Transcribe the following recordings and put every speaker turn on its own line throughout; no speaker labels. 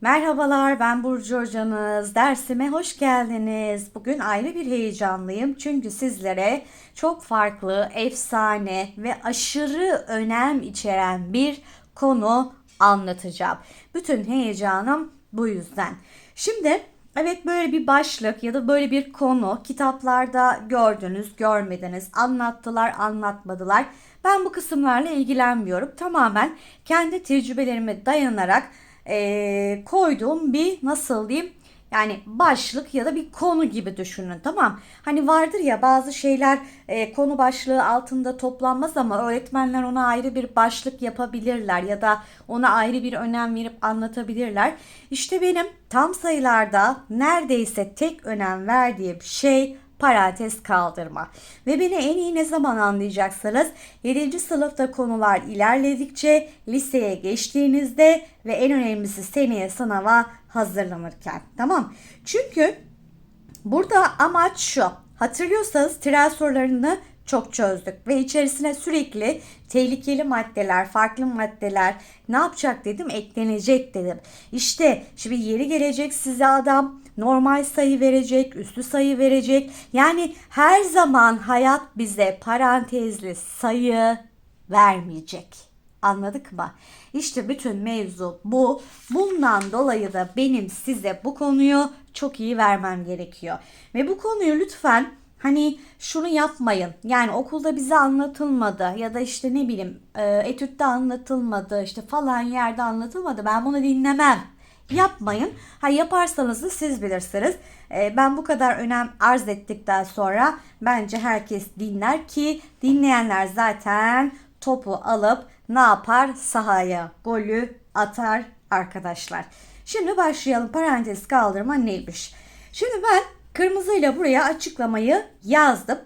Merhabalar ben Burcu hocanız. Dersime hoş geldiniz. Bugün ayrı bir heyecanlıyım. Çünkü sizlere çok farklı, efsane ve aşırı önem içeren bir konu anlatacağım. Bütün heyecanım bu yüzden. Şimdi evet böyle bir başlık ya da böyle bir konu kitaplarda gördünüz, görmediniz, anlattılar, anlatmadılar. Ben bu kısımlarla ilgilenmiyorum. Tamamen kendi tecrübelerime dayanarak e, koyduğum bir nasıl diyeyim yani başlık ya da bir konu gibi düşünün tamam. Hani vardır ya bazı şeyler e, konu başlığı altında toplanmaz ama öğretmenler ona ayrı bir başlık yapabilirler ya da ona ayrı bir önem verip anlatabilirler. İşte benim tam sayılarda neredeyse tek önem verdiğim şey parantez kaldırma. Ve beni en iyi ne zaman anlayacaksınız? 7. sınıfta konular ilerledikçe liseye geçtiğinizde ve en önemlisi seneye sınava hazırlanırken. Tamam. Çünkü burada amaç şu. Hatırlıyorsanız tren sorularını çok çözdük ve içerisine sürekli tehlikeli maddeler, farklı maddeler ne yapacak dedim eklenecek dedim. İşte şimdi yeri gelecek size adam normal sayı verecek, üstü sayı verecek. Yani her zaman hayat bize parantezli sayı vermeyecek. Anladık mı? İşte bütün mevzu bu. Bundan dolayı da benim size bu konuyu çok iyi vermem gerekiyor. Ve bu konuyu lütfen Hani şunu yapmayın. Yani okulda bize anlatılmadı ya da işte ne bileyim e, etütte anlatılmadı işte falan yerde anlatılmadı. Ben bunu dinlemem. Yapmayın. Ha yaparsanız da siz bilirsiniz. E, ben bu kadar önem arz ettikten sonra bence herkes dinler ki dinleyenler zaten topu alıp ne yapar? Sahaya golü atar arkadaşlar. Şimdi başlayalım. Parantez kaldırma neymiş? Şimdi ben kırmızıyla buraya açıklamayı yazdım.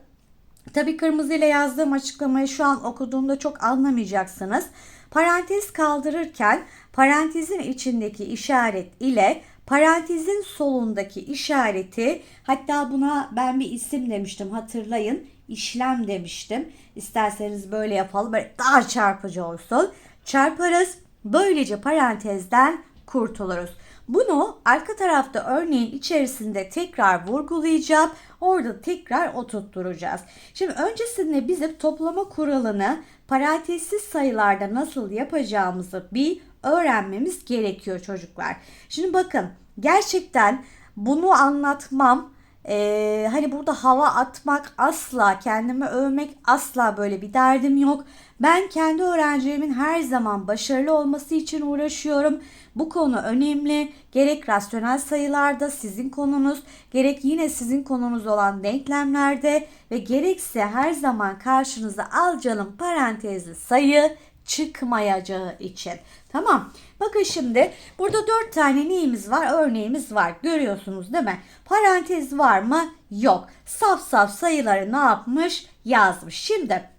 Tabi kırmızıyla yazdığım açıklamayı şu an okuduğumda çok anlamayacaksınız. Parantez kaldırırken parantezin içindeki işaret ile parantezin solundaki işareti hatta buna ben bir isim demiştim hatırlayın işlem demiştim. İsterseniz böyle yapalım böyle daha çarpıcı olsun. Çarparız böylece parantezden kurtuluruz. Bunu arka tarafta örneğin içerisinde tekrar vurgulayacağım. Orada tekrar oturtturacağız. Şimdi öncesinde bizim toplama kuralını parantezsiz sayılarda nasıl yapacağımızı bir öğrenmemiz gerekiyor çocuklar. Şimdi bakın gerçekten bunu anlatmam ee, hani burada hava atmak asla, kendimi övmek asla böyle bir derdim yok. Ben kendi öğrencilerimin her zaman başarılı olması için uğraşıyorum. Bu konu önemli. Gerek rasyonel sayılarda sizin konunuz, gerek yine sizin konunuz olan denklemlerde ve gerekse her zaman karşınıza al canım parantezli sayı çıkmayacağı için. Tamam. Bakın şimdi burada dört tane neyimiz var? Örneğimiz var. Görüyorsunuz değil mi? Parantez var mı? Yok. Saf saf sayıları ne yapmış? Yazmış. Şimdi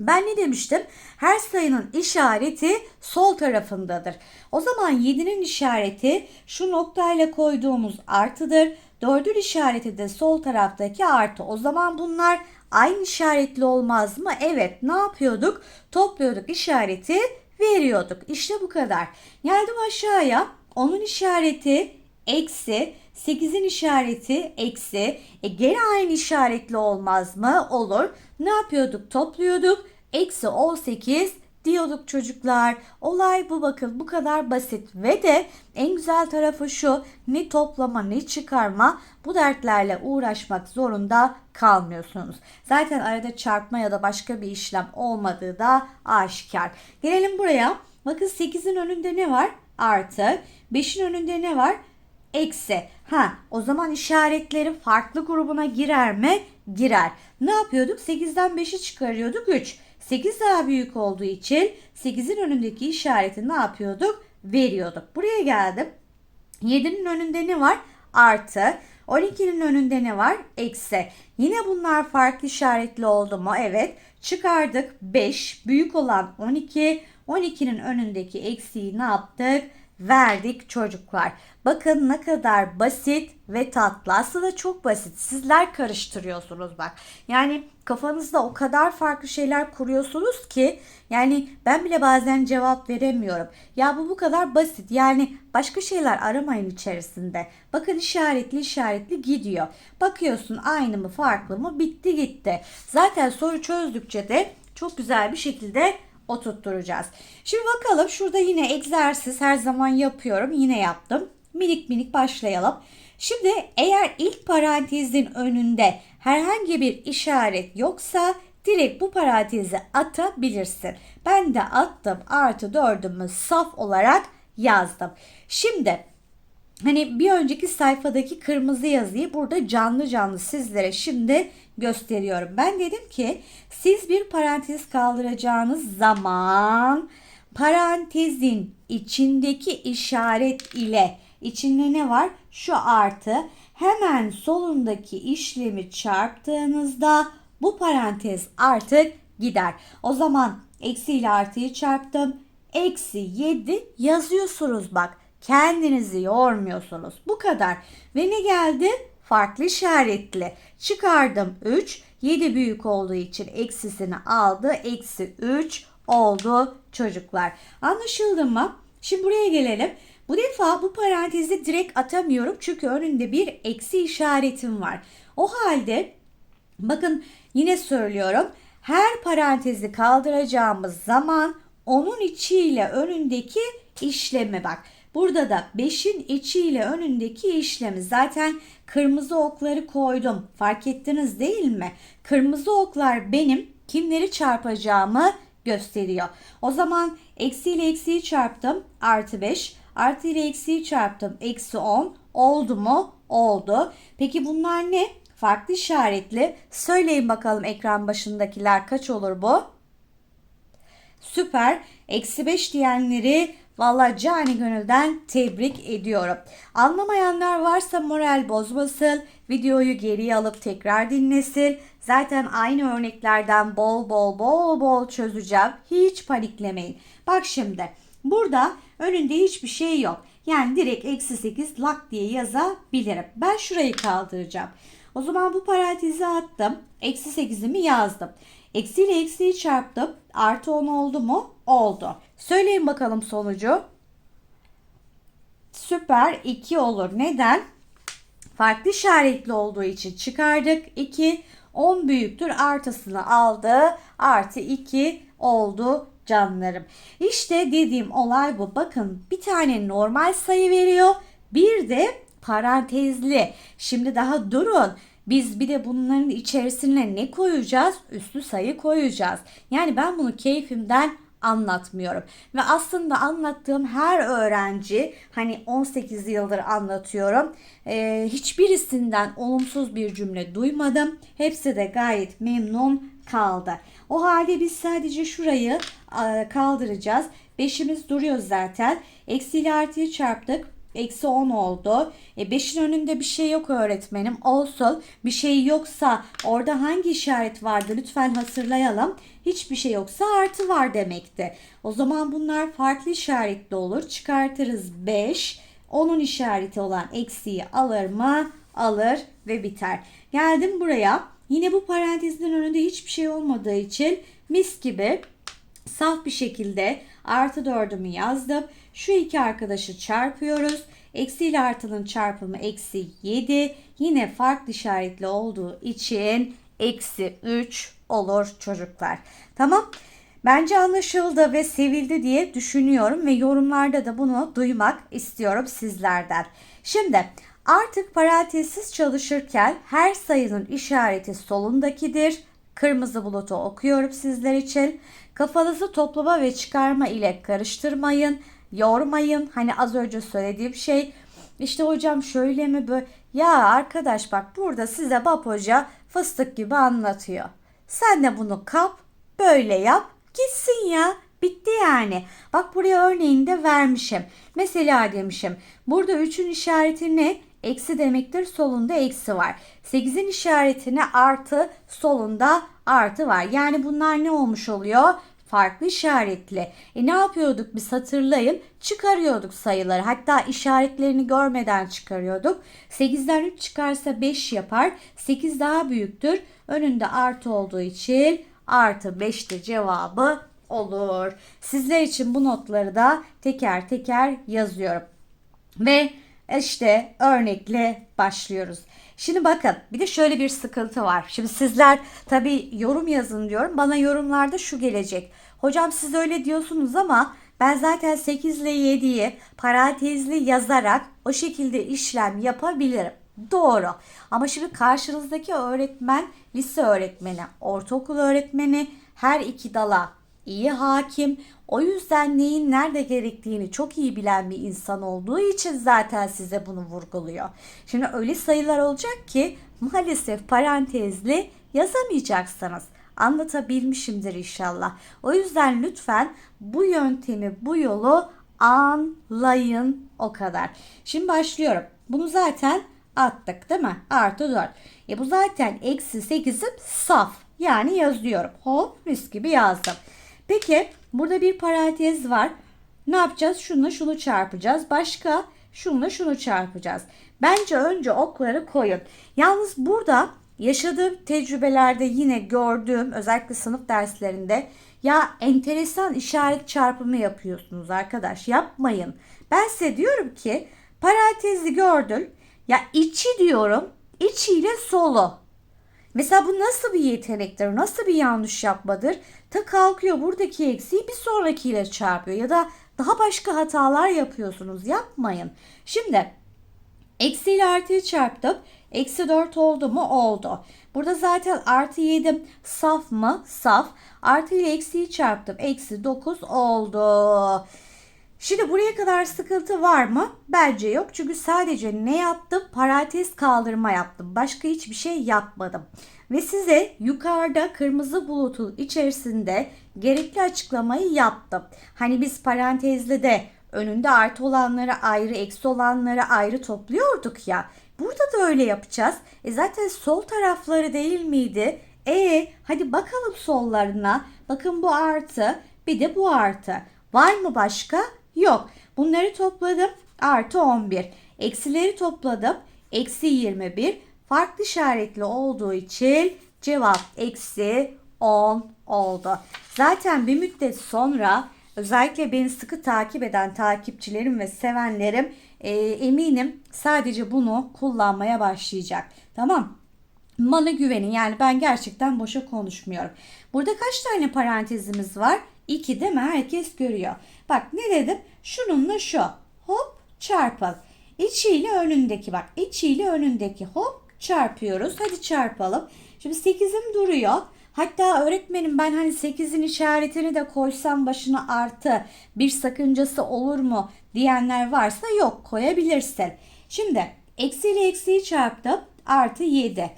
ben ne demiştim? Her sayının işareti sol tarafındadır. O zaman 7'nin işareti şu noktayla koyduğumuz artıdır. 4'ün işareti de sol taraftaki artı. O zaman bunlar aynı işaretli olmaz mı? Evet. Ne yapıyorduk? Topluyorduk işareti veriyorduk. İşte bu kadar. Geldim aşağıya. Onun işareti eksi. 8'in işareti eksi. E gene aynı işaretli olmaz mı? Olur. Ne yapıyorduk? Topluyorduk. Eksi 18 diyorduk çocuklar. Olay bu bakın bu kadar basit ve de en güzel tarafı şu ne toplama ne çıkarma bu dertlerle uğraşmak zorunda kalmıyorsunuz. Zaten arada çarpma ya da başka bir işlem olmadığı da aşikar. Gelelim buraya. Bakın 8'in önünde ne var? Artı. 5'in önünde ne var? Eksi. Ha o zaman işaretleri farklı grubuna girer mi? Girer. Ne yapıyorduk? 8'den 5'i çıkarıyorduk 3. 8 daha büyük olduğu için 8'in önündeki işareti ne yapıyorduk? Veriyorduk. Buraya geldim. 7'nin önünde ne var? Artı. 12'nin önünde ne var? Eksi. Yine bunlar farklı işaretli oldu mu? Evet. Çıkardık. 5 büyük olan 12. 12'nin önündeki eksiği ne yaptık? Verdik çocuklar. Bakın ne kadar basit ve tatlı. Aslında çok basit. Sizler karıştırıyorsunuz bak. Yani kafanızda o kadar farklı şeyler kuruyorsunuz ki yani ben bile bazen cevap veremiyorum. Ya bu bu kadar basit. Yani başka şeyler aramayın içerisinde. Bakın işaretli işaretli gidiyor. Bakıyorsun aynı mı farklı mı bitti gitti. Zaten soru çözdükçe de çok güzel bir şekilde oturtturacağız. Şimdi bakalım şurada yine egzersiz her zaman yapıyorum. Yine yaptım. Minik minik başlayalım. Şimdi eğer ilk parantezin önünde herhangi bir işaret yoksa direkt bu parantezi atabilirsin. Ben de attım artı dördümü saf olarak yazdım. Şimdi hani bir önceki sayfadaki kırmızı yazıyı burada canlı canlı sizlere şimdi gösteriyorum. Ben dedim ki siz bir parantez kaldıracağınız zaman parantezin içindeki işaret ile içinde ne var? Şu artı hemen solundaki işlemi çarptığınızda bu parantez artık gider. O zaman eksi ile artıyı çarptım. Eksi 7 yazıyorsunuz bak. Kendinizi yormuyorsunuz. Bu kadar. Ve ne geldi? Farklı işaretli. Çıkardım 3. 7 büyük olduğu için eksisini aldı. Eksi 3 oldu çocuklar. Anlaşıldı mı? Şimdi buraya gelelim. Bu defa bu parantezi direkt atamıyorum çünkü önünde bir eksi işaretim var. O halde bakın yine söylüyorum. Her parantezi kaldıracağımız zaman onun içiyle önündeki işlemi bak. Burada da 5'in içiyle önündeki işlemi zaten kırmızı okları koydum. Fark ettiniz değil mi? Kırmızı oklar benim kimleri çarpacağımı gösteriyor. O zaman eksi ile eksiyi çarptım artı 5. Artı ile eksiyi çarptım eksi 10. Oldu mu? Oldu. Peki bunlar ne? Farklı işaretli. Söyleyin bakalım ekran başındakiler kaç olur bu? Süper. Eksi 5 diyenleri Valla cani gönülden tebrik ediyorum. Anlamayanlar varsa moral bozmasın. Videoyu geriye alıp tekrar dinlesin. Zaten aynı örneklerden bol bol bol bol çözeceğim. Hiç paniklemeyin. Bak şimdi burada önünde hiçbir şey yok. Yani direkt eksi 8 lak diye yazabilirim. Ben şurayı kaldıracağım. O zaman bu parantezi attım. Eksi 8'imi yazdım. Eksi ile eksiyi çarptım. Artı 10 oldu mu? Oldu. Söyleyin bakalım sonucu. Süper 2 olur. Neden? Farklı işaretli olduğu için çıkardık. 2 10 büyüktür artısını aldı. Artı 2 oldu canlarım. İşte dediğim olay bu. Bakın bir tane normal sayı veriyor. Bir de parantezli. Şimdi daha durun. Biz bir de bunların içerisine ne koyacağız? Üslü sayı koyacağız. Yani ben bunu keyfimden anlatmıyorum. Ve aslında anlattığım her öğrenci hani 18 yıldır anlatıyorum. E, hiçbirisinden olumsuz bir cümle duymadım. Hepsi de gayet memnun kaldı. O halde biz sadece şurayı e, kaldıracağız. Beşimiz duruyor zaten. Eksi ile artıyı çarptık. Eksi 10 oldu. E 5'in önünde bir şey yok öğretmenim. Olsun. Bir şey yoksa orada hangi işaret vardı? Lütfen hatırlayalım. Hiçbir şey yoksa artı var demekti. O zaman bunlar farklı işaretli olur. Çıkartırız 5. Onun işareti olan eksiği alır mı? Alır ve biter. Geldim buraya. Yine bu parantezin önünde hiçbir şey olmadığı için mis gibi saf bir şekilde artı 4'ümü yazdım. Şu iki arkadaşı çarpıyoruz. Eksi ile artının çarpımı eksi 7. Yine farklı işaretli olduğu için eksi 3 olur çocuklar. Tamam. Bence anlaşıldı ve sevildi diye düşünüyorum ve yorumlarda da bunu duymak istiyorum sizlerden. Şimdi artık parantezsiz çalışırken her sayının işareti solundakidir. Kırmızı bulutu okuyorum sizler için. Kafanızı toplama ve çıkarma ile karıştırmayın yormayın. Hani az önce söylediğim şey işte hocam şöyle mi böyle ya arkadaş bak burada size Bab Hoca fıstık gibi anlatıyor. Sen de bunu kap böyle yap gitsin ya bitti yani. Bak buraya örneğini de vermişim. Mesela demişim burada 3'ün işareti ne? Eksi demektir solunda eksi var. 8'in işaretine artı solunda artı var. Yani bunlar ne olmuş oluyor? Farklı işaretli. E ne yapıyorduk biz hatırlayın? Çıkarıyorduk sayıları. Hatta işaretlerini görmeden çıkarıyorduk. 8'den 3 çıkarsa 5 yapar. 8 daha büyüktür. Önünde artı olduğu için artı 5 de cevabı olur. Sizler için bu notları da teker teker yazıyorum. Ve işte örnekle başlıyoruz. Şimdi bakın bir de şöyle bir sıkıntı var. Şimdi sizler tabii yorum yazın diyorum. Bana yorumlarda şu gelecek. Hocam siz öyle diyorsunuz ama ben zaten 8 ile 7'yi parantezli yazarak o şekilde işlem yapabilirim. Doğru. Ama şimdi karşınızdaki öğretmen lise öğretmeni, ortaokul öğretmeni her iki dala iyi hakim. O yüzden neyin nerede gerektiğini çok iyi bilen bir insan olduğu için zaten size bunu vurguluyor. Şimdi öyle sayılar olacak ki maalesef parantezli yazamayacaksınız. Anlatabilmişimdir inşallah. O yüzden lütfen bu yöntemi, bu yolu anlayın o kadar. Şimdi başlıyorum. Bunu zaten attık değil mi? Artı 4. E bu zaten eksi 8'im saf. Yani yazıyorum. Hop mis gibi yazdım. Peki burada bir parantez var. Ne yapacağız? Şununla şunu çarpacağız. Başka şununla şunu çarpacağız. Bence önce okları koyun. Yalnız burada yaşadığım tecrübelerde yine gördüğüm özellikle sınıf derslerinde ya enteresan işaret çarpımı yapıyorsunuz arkadaş yapmayın. Ben size diyorum ki parantezi gördün ya içi diyorum içiyle solu. Mesela bu nasıl bir yetenektir? Nasıl bir yanlış yapmadır? Ta kalkıyor buradaki eksiği bir sonrakiyle çarpıyor ya da daha başka hatalar yapıyorsunuz. Yapmayın. Şimdi eksi ile artıyı çarptım. Eksi 4 oldu mu? Oldu. Burada zaten artı 7 saf mı? Saf. Artı ile eksiyi çarptım. Eksi 9 oldu. Şimdi buraya kadar sıkıntı var mı? Bence yok. Çünkü sadece ne yaptım? Parantez kaldırma yaptım. Başka hiçbir şey yapmadım. Ve size yukarıda kırmızı bulutun içerisinde gerekli açıklamayı yaptım. Hani biz parantezle de önünde artı olanları ayrı, eksi olanları ayrı topluyorduk ya. Burada da öyle yapacağız. E zaten sol tarafları değil miydi? E hadi bakalım sollarına. Bakın bu artı, bir de bu artı. Var mı başka? Yok. Bunları topladım. Artı 11. Eksileri topladım. Eksi 21. Farklı işaretli olduğu için cevap eksi 10 oldu. Zaten bir müddet sonra özellikle beni sıkı takip eden takipçilerim ve sevenlerim e, eminim sadece bunu kullanmaya başlayacak. Tamam. Bana güvenin yani ben gerçekten boşa konuşmuyorum. Burada kaç tane parantezimiz var? 2 değil mi? Herkes görüyor. Bak ne dedim? Şununla şu. Hop çarpalım. İçiyle önündeki bak. İçiyle önündeki hop çarpıyoruz. Hadi çarpalım. Şimdi 8'im duruyor. Hatta öğretmenim ben hani 8'in işaretini de koysam başına artı bir sakıncası olur mu diyenler varsa yok koyabilirsin. Şimdi eksi ile eksiyi çarptım artı 7.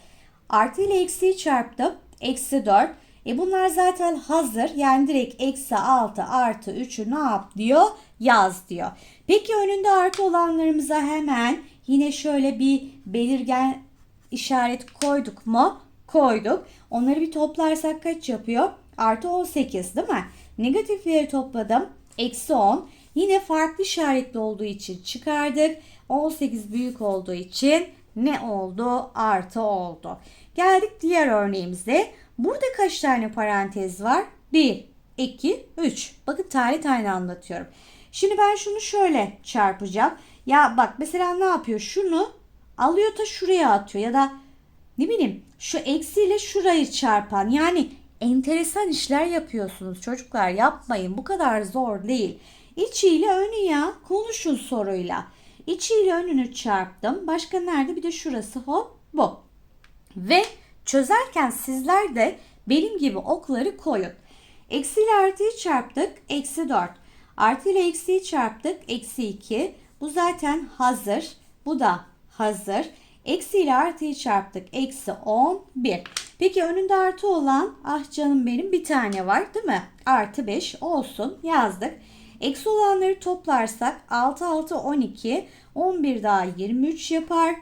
Artı ile eksiyi çarptım eksi 4. E bunlar zaten hazır. Yani direkt eksi 6 artı 3'ü ne yap diyor? Yaz diyor. Peki önünde artı olanlarımıza hemen yine şöyle bir belirgen işaret koyduk mu? Koyduk. Onları bir toplarsak kaç yapıyor? Artı 18 değil mi? Negatifleri topladım. Eksi 10. Yine farklı işaretli olduğu için çıkardık. 18 büyük olduğu için ne oldu? Artı oldu. Geldik diğer örneğimize. Burada kaç tane parantez var? 1, 2, 3. Bakın tane tane anlatıyorum. Şimdi ben şunu şöyle çarpacağım. Ya bak mesela ne yapıyor? Şunu alıyor da şuraya atıyor ya da ne bileyim şu eksiyle şurayı çarpan yani enteresan işler yapıyorsunuz çocuklar yapmayın bu kadar zor değil. İçiyle önü ya konuşun soruyla. İçiyle önünü çarptım. Başka nerede? Bir de şurası hop bu. Ve çözerken sizler de benim gibi okları koyun. Eksi ile artıyı çarptık. Eksi 4. Artı ile eksiyi çarptık. Eksi 2. Bu zaten hazır. Bu da hazır. Eksi ile artıyı çarptık. Eksi 11. Peki önünde artı olan ah canım benim bir tane var değil mi? Artı 5 olsun yazdık. Eksi olanları toplarsak 6 6 12 11 daha 23 yapar.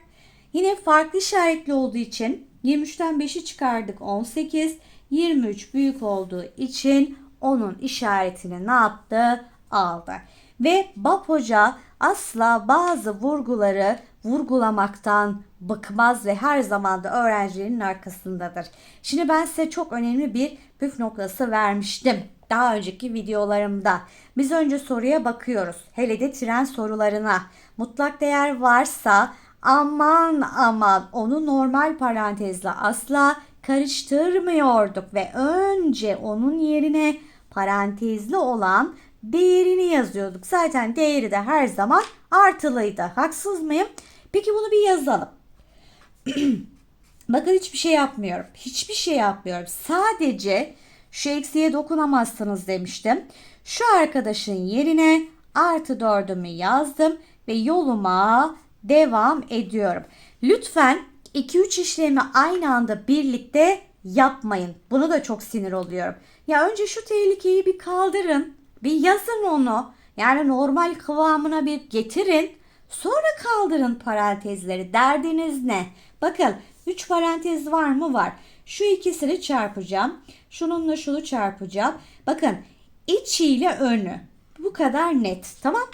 Yine farklı işaretli olduğu için 23'ten 5'i çıkardık 18. 23 büyük olduğu için onun işaretini ne yaptı? Aldı. Ve Bab Hoca asla bazı vurguları vurgulamaktan bıkmaz ve her zaman da öğrencilerin arkasındadır. Şimdi ben size çok önemli bir püf noktası vermiştim. Daha önceki videolarımda. Biz önce soruya bakıyoruz. Hele de tren sorularına. Mutlak değer varsa aman aman onu normal parantezle asla karıştırmıyorduk ve önce onun yerine parantezli olan değerini yazıyorduk. Zaten değeri de her zaman artılıydı. Haksız mıyım? Peki bunu bir yazalım. Bakın hiçbir şey yapmıyorum. Hiçbir şey yapmıyorum. Sadece şu eksiye dokunamazsınız demiştim. Şu arkadaşın yerine artı dördümü yazdım ve yoluma devam ediyorum. Lütfen 2-3 işlemi aynı anda birlikte yapmayın. Bunu da çok sinir oluyorum. Ya önce şu tehlikeyi bir kaldırın. Bir yazın onu. Yani normal kıvamına bir getirin. Sonra kaldırın parantezleri. Derdiniz ne? Bakın 3 parantez var mı? Var. Şu ikisini çarpacağım. Şununla şunu çarpacağım. Bakın içiyle önü. Bu kadar net. Tamam?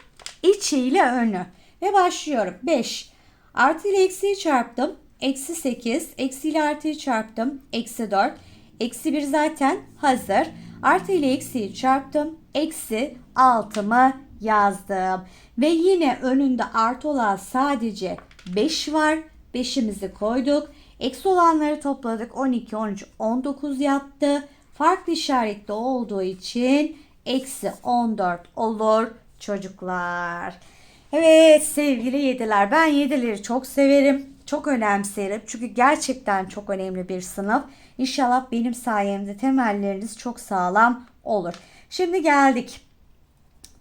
İçiyle önü. Ve başlıyorum. 5. Artı ile eksiyi çarptım. Eksi 8. Eksi ile artıyı çarptım. Eksi 4. Eksi 1 zaten hazır. Artı ile eksiyi çarptım. Eksi 6'mı yazdım. Ve yine önünde artı olan sadece 5 var. 5'imizi koyduk. Eksi olanları topladık. 12, 13, 19 yaptı. Farklı işaretli olduğu için eksi 14 olur çocuklar. Evet sevgili yediler ben yedileri çok severim. Çok önemserim. Çünkü gerçekten çok önemli bir sınıf. İnşallah benim sayemde temelleriniz çok sağlam olur. Şimdi geldik.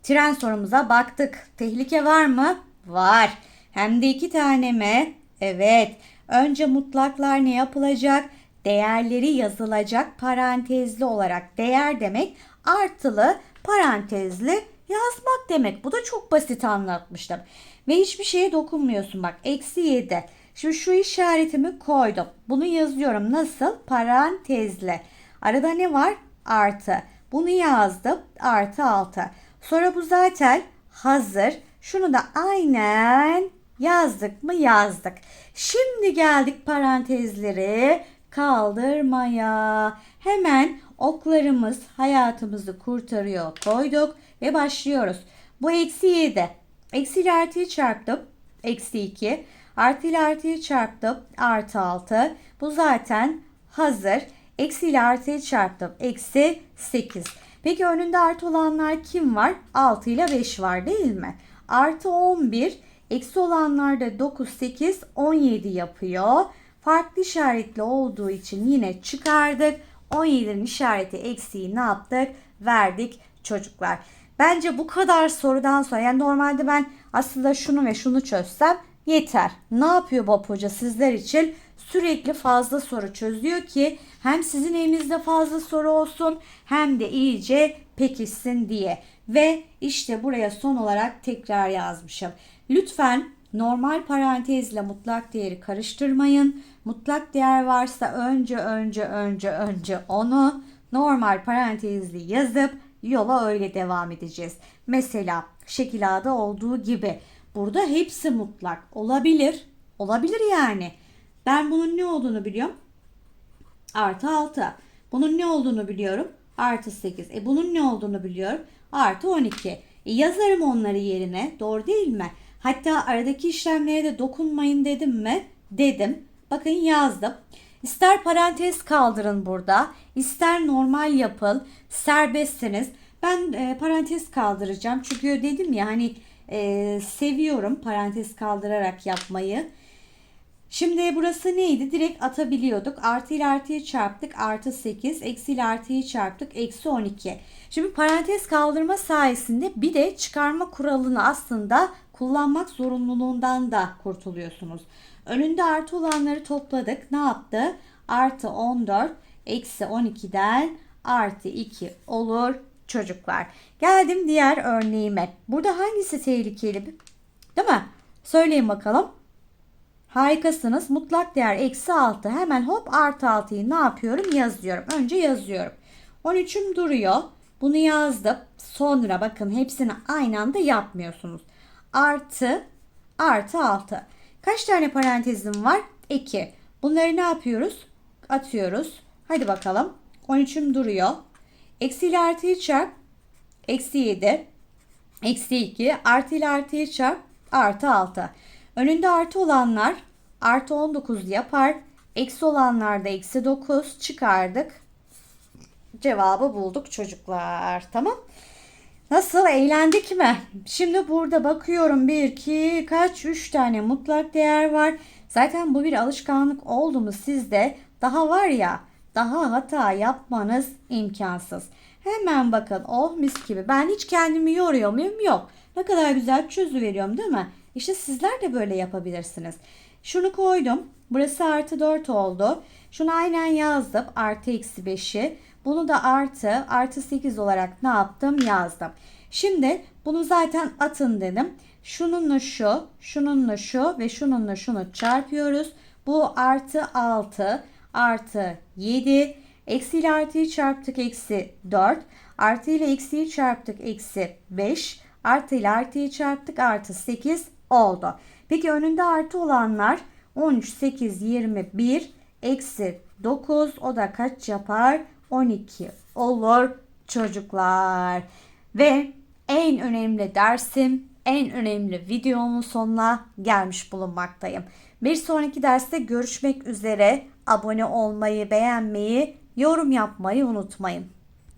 Tren sorumuza baktık. Tehlike var mı? Var. Hem de iki tane mi? Evet. Önce mutlaklar ne yapılacak? Değerleri yazılacak parantezli olarak. Değer demek artılı parantezli yazmak demek. Bu da çok basit anlatmıştım. Ve hiçbir şeye dokunmuyorsun bak. Eksi 7. Şimdi şu işaretimi koydum. Bunu yazıyorum. Nasıl? Parantezli. Arada ne var? Artı. Bunu yazdım. Artı 6. Sonra bu zaten hazır. Şunu da aynen yazdık mı yazdık. Şimdi geldik parantezleri kaldırmaya. Hemen oklarımız hayatımızı kurtarıyor koyduk ve başlıyoruz. Bu eksi 7. Eksi ile artıyı çarptım. Eksi 2. Artı ile artıyı çarptım. Artı 6. Bu zaten hazır. Eksi ile artıyı çarptım. Eksi 8. Peki önünde artı olanlar kim var? 6 ile 5 var değil mi? Artı 11. Eksi olanlar da 9, 8, 17 yapıyor. Farklı işaretli olduğu için yine çıkardık. 17'nin işareti eksiği ne yaptık? Verdik çocuklar. Bence bu kadar sorudan sonra yani normalde ben aslında şunu ve şunu çözsem yeter. Ne yapıyor Bob Hoca sizler için? Sürekli fazla soru çözüyor ki hem sizin elinizde fazla soru olsun hem de iyice pekişsin diye. Ve işte buraya son olarak tekrar yazmışım. Lütfen normal parantezle mutlak değeri karıştırmayın. Mutlak değer varsa önce önce önce önce onu normal parantezli yazıp yola öyle devam edeceğiz. Mesela şekil A'da olduğu gibi burada hepsi mutlak olabilir. Olabilir yani. Ben bunun ne olduğunu biliyorum. Artı 6. Bunun ne olduğunu biliyorum. Artı 8. E bunun ne olduğunu biliyorum. Artı 12. E yazarım onları yerine. Doğru değil mi? Hatta aradaki işlemlere de dokunmayın dedim mi? Dedim. Bakın yazdım. İster parantez kaldırın burada, ister normal yapın, serbestsiniz. Ben e, parantez kaldıracağım çünkü dedim ya hani e, seviyorum parantez kaldırarak yapmayı. Şimdi burası neydi? Direkt atabiliyorduk. Artı ile artıyı çarptık. Artı 8. Eksi ile artıyı çarptık. Eksi 12. Şimdi parantez kaldırma sayesinde bir de çıkarma kuralını aslında kullanmak zorunluluğundan da kurtuluyorsunuz. Önünde artı olanları topladık. Ne yaptı? Artı 14 eksi 12'den artı 2 olur çocuklar. Geldim diğer örneğime. Burada hangisi tehlikeli? Değil mi? Söyleyin bakalım. Harikasınız. Mutlak değer eksi 6. Hemen hop artı 6'yı ne yapıyorum? Yazıyorum. Önce yazıyorum. 13'üm duruyor. Bunu yazdım. Sonra bakın hepsini aynı anda yapmıyorsunuz. Artı artı 6. Kaç tane parantezim var? 2. Bunları ne yapıyoruz? Atıyoruz. Hadi bakalım. 13'üm duruyor. Eksi ile artıyı çarp. Eksi 7. Eksi 2. Artı ile artıyı çarp. Artı 6. Önünde artı olanlar artı 19 yapar. Eksi olanlar da eksi 9 çıkardık. Cevabı bulduk çocuklar. Tamam. Nasıl eğlendik mi? Şimdi burada bakıyorum 1, 2, kaç 3 tane mutlak değer var. Zaten bu bir alışkanlık oldu mu sizde daha var ya daha hata yapmanız imkansız. Hemen bakın oh mis gibi ben hiç kendimi yoruyor muyum? Yok. Ne kadar güzel çözüveriyorum değil mi? İşte sizler de böyle yapabilirsiniz. Şunu koydum. Burası artı 4 oldu. Şunu aynen yazdım. Artı eksi 5'i. Bunu da artı artı 8 olarak ne yaptım? Yazdım. Şimdi bunu zaten atın dedim. Şununla şu, şununla şu ve şununla şunu çarpıyoruz. Bu artı 6 artı 7. Eksi ile artıyı çarptık eksi 4. Artı ile eksiyi çarptık eksi 5. Artı ile artıyı çarptık artı 8 oldu. Peki önünde artı olanlar 13, 8, 21, eksi 9 o da kaç yapar? 12 olur çocuklar. Ve en önemli dersim, en önemli videomun sonuna gelmiş bulunmaktayım. Bir sonraki derste görüşmek üzere. Abone olmayı, beğenmeyi, yorum yapmayı unutmayın.